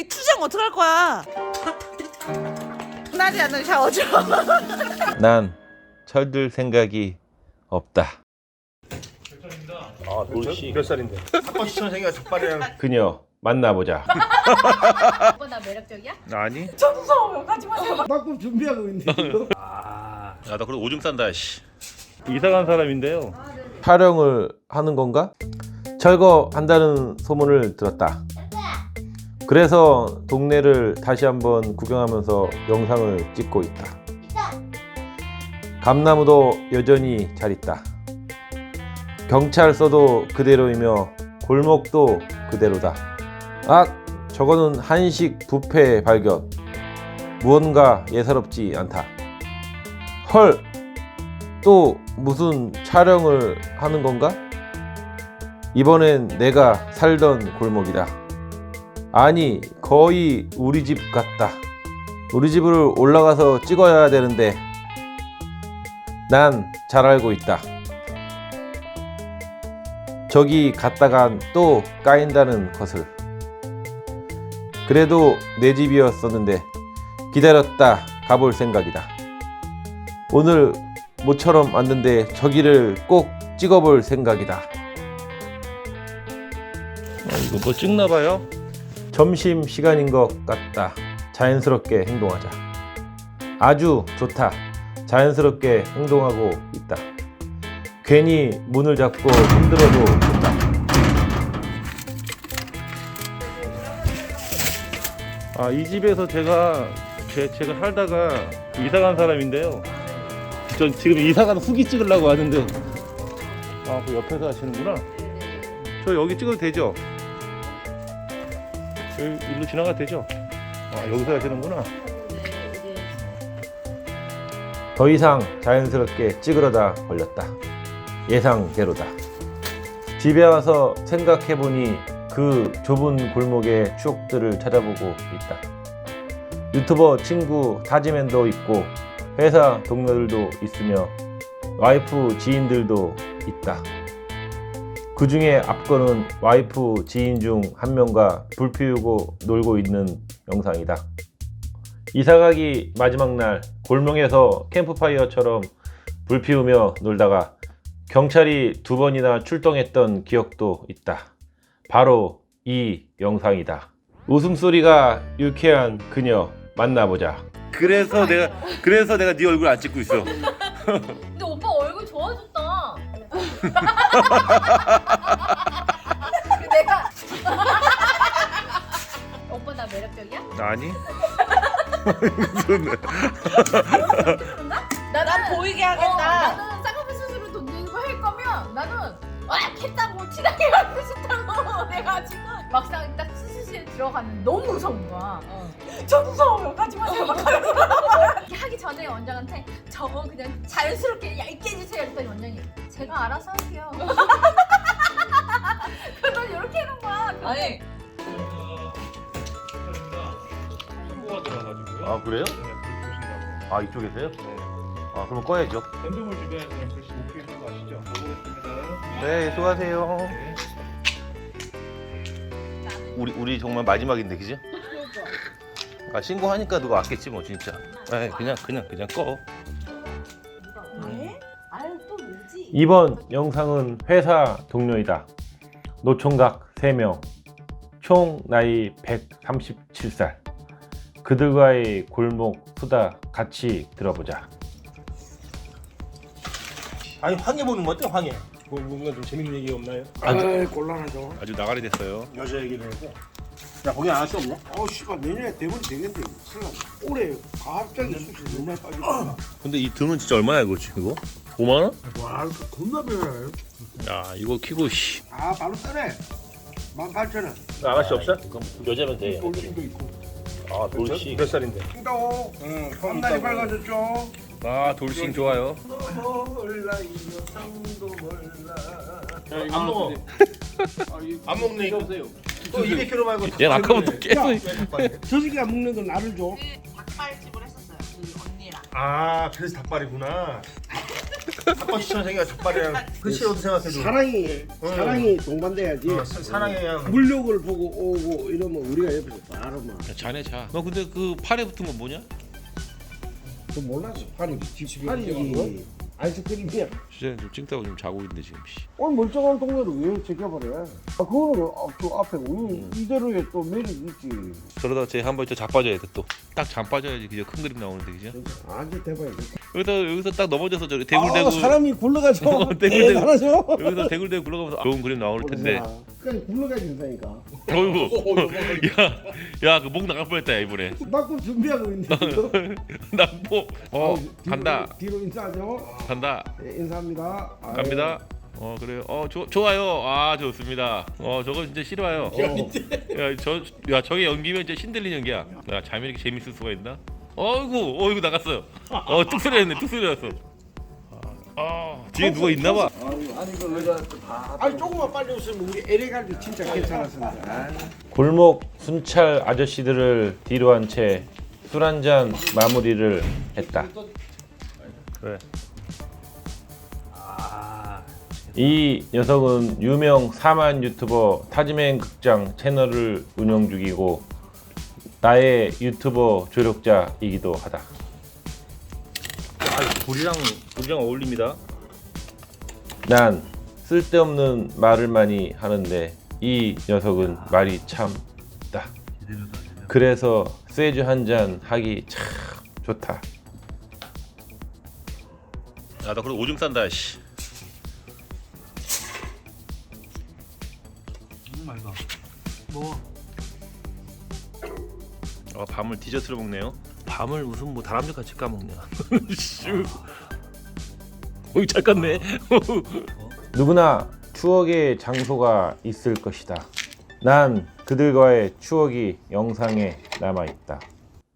이 투정 어떡할 거야? 나지 않는 샤워 좀. 난 철들 생각이 없다. 아 돌씨 몇 살인데? 사건 시청 생겨 적발이랑 그녀 만나보자. 오빠 나 매력적이야? 아니? 저 무서워요. 가지 마세요. 막금 준비하고 있는데. 아, 나 그래도 오줌 싼다. 씨. 이사 간 사람인데요. 촬영을 하는 건가? 철거한다는 소문을 들었다. 그래서 동네를 다시 한번 구경하면서 영상을 찍고 있다. 감나무도 여전히 잘 있다. 경찰서도 그대로이며 골목도 그대로다. 아, 저거는 한식 뷔페 발견. 무언가 예사롭지 않다. 헐, 또 무슨 촬영을 하는 건가? 이번엔 내가 살던 골목이다. 아니, 거의 우리 집 같다. 우리 집을 올라가서 찍어야 되는데, 난 잘 알고 있다. 저기 갔다간 또 까인다는 것을. 그래도 내 집이었었는데, 기다렸다 가볼 생각이다. 오늘 모처럼 왔는데 저기를 꼭 찍어볼 생각이다. 아, 이거 뭐 찍나 봐요? 점심 시간인 것 같다. 자연스럽게 행동하자. 아주 좋다. 자연스럽게 행동하고 있다. 괜히 문을 잡고 흔들어도 좋다. 아 이 집에서 제가 제, 제가 살다가 이사 간 사람인데요. 전 지금 이사 간 후기 찍으려고 하는데 아 그 옆에서 하시는구나. 저 여기 찍어도 되죠? 여기 일로 지나가도 되죠? 아 여기서 하시는구나. 더 이상 자연스럽게 찍으려다 걸렸다. 예상대로다. 집에 와서 생각해보니 그 좁은 골목의 추억들을 찾아보고 있다. 유튜버 친구 타지맨도 있고 회사 동료들도 있으며 와이프 지인들도 있다. 그 중에 앞거는 와이프 지인 중 한 명과 불 피우고 놀고 있는 영상이다. 이사 가기 마지막 날 골목에서 캠프파이어처럼 불 피우며 놀다가 경찰이 두 번이나 출동했던 기억도 있다. 바로 이 영상이다. 웃음소리가 유쾌한 그녀 만나보자. 그래서 내가 그래서 내가 네 얼굴 안 찍고 있어. 근데 오빠 얼굴 좋아졌다. 내가 오빠 나 매력적이야? 아니? 나는 난 보이게 어, 하겠다. 나는 쌍꺼풀 수술을 돈 내고 할 거면 나는 와 했다고 티나게 하고 싶다고 내가 지금 막상 딱 수술실에 들어가는 너무 무서운 거야. 저 무서워요. 가지 마세요. 막 하기 전에 원장한테 저거 그냥 자연스럽게 얇게 해주세요 했더니 원장이 제가 알아서 할게요. 그걸 이렇게 해놓은 거야. 근데 아니 홍보가 들어가지고요. 아 그래요? 아 이쪽에서요? 아 그럼 꺼야죠. 글씨 거 아시죠? 가보겠습니다. 네 수고하세요. 우리 우리 정말 마지막인데 그죠? 아 신고하니까 누가 왔겠지 뭐 진짜. 에 그냥 그냥 그냥 꺼. 왜? 아유 또 왜지? 이번 영상은 회사 동료이다. 노총각 3명, 총 나이 137살. 그들과의 골목 수다 같이 들어보자. 아니 황해 보는 거 어때 황해? 뭐 뭔가 좀 재밌는 얘기 없나요? 아 곤란하죠. 아주 나가리 됐어요. 여자 얘기를 해서 야 거기 안 할 수 없냐? 어 씨발 내년에 대본이 되겠는데 큰일 났네. 올해 갑자기 수술 너무 많이 빠졌구나. 근데 이 등은 진짜 얼마야 이거 이거? 5만 원? 와 이거 겁나 변해요. 야 이거 키고 씨. 아 바로 싸네. 18,000원. 아가씨 없어? 그럼 여자면 돼. 돌싱도 있고. 아 돌싱. 몇 살인데? 또응한 달이 밝아졌죠. 아 돌싱 좋아요. 몰라 이 여상도 몰라. 안 먹어 안 먹네 이거 또 200kg 말고 얘 아까부터 계속 저 새끼가 먹는 건 나를 줘. 닭발집을 했었어요. 그 언니랑. 아 그래서 닭발이구나 닭꼬치처럼 생겨 족발이랑 그치로도 생각해도 사랑이 사랑이 동반돼야지. 어, 사- 사랑해야 물욕을 보고 오고 이러면 우리가 옆에서 바로 막. 자네 자. 너 근데 그 팔에 붙은 건 뭐냐? 그 몰랐어. 팔이 집 팔이 아이 스크림이야. 진짜 좀 찡따고 좀 자고 있는데 지금. 씨. 오늘 멀쩡한 동네를 왜 제껴버려? 아 그거는 아, 그 앞에 우리 이대로의 또 매력이 있지. 그러다 쟤 한번 또 자빠져야 돼 또. 딱 잠빠져야지 그저 큰 그림 나오는데 그죠? 아주 대박이야. 여기서 여기서 딱 넘어져서 저기 아, 대굴대굴 사람이 굴러가죠. 어, 대굴대굴. 대단하죠. 여기서 대굴대굴 굴러가면서 좋은 그림 나올 텐데. 그냥 굴러가야 된다니까. 어이구. 야, 야, 그 목 나갈 뻔했다 야, 이번에. 막고 준비하고 있는데. 나뭐 어, 간다. 뒤로 인사하죠. 간다. 네, 인사합니다. 아유. 갑니다. 어 그래요. 어 좋, 좋아요. 아 좋습니다. 어 저거 진짜 싫어요. 야저야 저게 연기면 진짜 신들린 연기야. 야 잠이 이렇게 재밌을 수가 있나? 어이구 어이구 나갔어요. 어 뚝 소리였네. 뚝 소리였어. 아 뒤에 누가 있나 봐. 아니 조금만 빨리 웃으면 우리 LA 진짜 괜찮았습니다. 아. 골목 순찰 아저씨들을 뒤로 한 채 술 한 잔 마무리를 했다. 그래. 이 녀석은 유명 사만 유튜버 타지맨 극장 채널을 운영 중이고 나의 유튜버 조력자이기도 하다. 아 불이랑 불이랑 어울립니다. 난 쓸데없는 말을 많이 하는데 이 녀석은 말이 참다. 그래서 쇠주 한 잔 하기 참 좋다. 야나 그래 오줌 싼다. 씨. 어 밤을 디저트로 먹네요. 밤을 무슨 뭐 다람쥐 같이 까먹냐. 씨. 어이 잘 깠네. 누구나 추억의 장소가 있을 것이다. 난 그들과의 추억이 영상에 남아 있다.